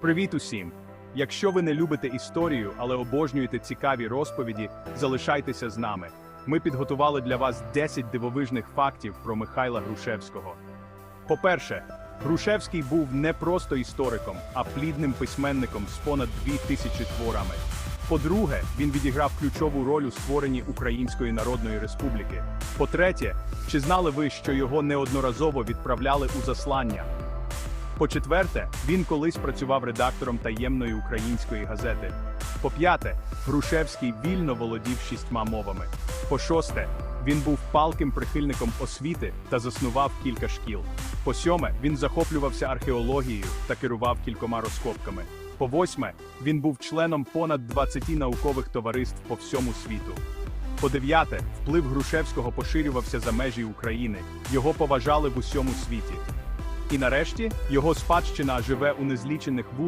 Привіт усім! Якщо ви не любите історію, але обожнюєте цікаві розповіді, залишайтеся з нами. Ми підготували для вас 10 дивовижних фактів про Михайла Грушевського. По-перше, Грушевський був не просто істориком, а плідним письменником з понад 2000 творами. По-друге, він відіграв ключову роль у створенні Української Народної Республіки. По-третє, чи знали ви, що його неодноразово відправляли у заслання? По-четверте, він колись працював редактором таємної української газети. По-п'яте, Грушевський вільно володів шістьма мовами. По-шосте, він був палким прихильником освіти та заснував кілька шкіл. По сьоме, він захоплювався археологією та керував кількома розкопками. По восьме, він був членом понад 20 наукових товариств по всьому світу. По дев'яте, вплив Грушевського поширювався за межі України. Його поважали в усьому світі. І нарешті його спадщина живе у незлічених вулицях.